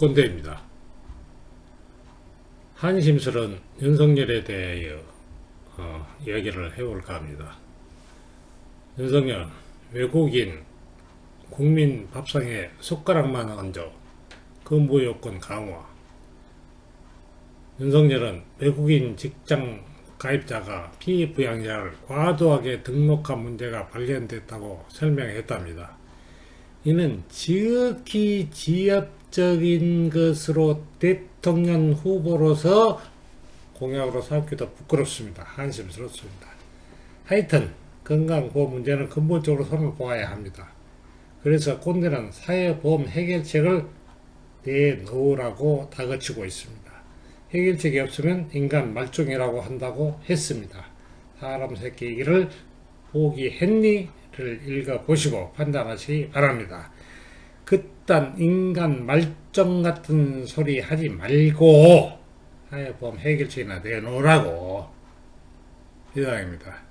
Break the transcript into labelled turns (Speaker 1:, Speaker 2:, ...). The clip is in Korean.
Speaker 1: 꼰대입니다. 한심스러운 윤석열에 대하여 어, 이야기를 해볼까 합니다. 윤석열 외국인 국민 밥상에 숟가락만 얹어 근무 요건 강화 윤석열은 외국인 직장 가입자가 피부양자를 과도하게 등록한 문제가 발견됐다고 설명했답니다. 이는 지극히 지엽 적인 것으로 대통령 후보로서 공약으로 삼기도 부끄럽습니다. 한심스럽습니다. 하여튼 건강보험 문제는 근본적으로 손을 보아야 합니다. 그래서 꼰대는 사회보험 해결책을 내놓으라고 다그치고 있습니다. 해결책이 없으면 인간 말종이라고 한다고 했습니다. 사람 새끼를 포기했니?를 읽어보시고 판단하시기 바랍니다. 그딴 인간 말종 같은 소리 하지 말고 사회보험 해결책이나 내놓으라고 이상입니다.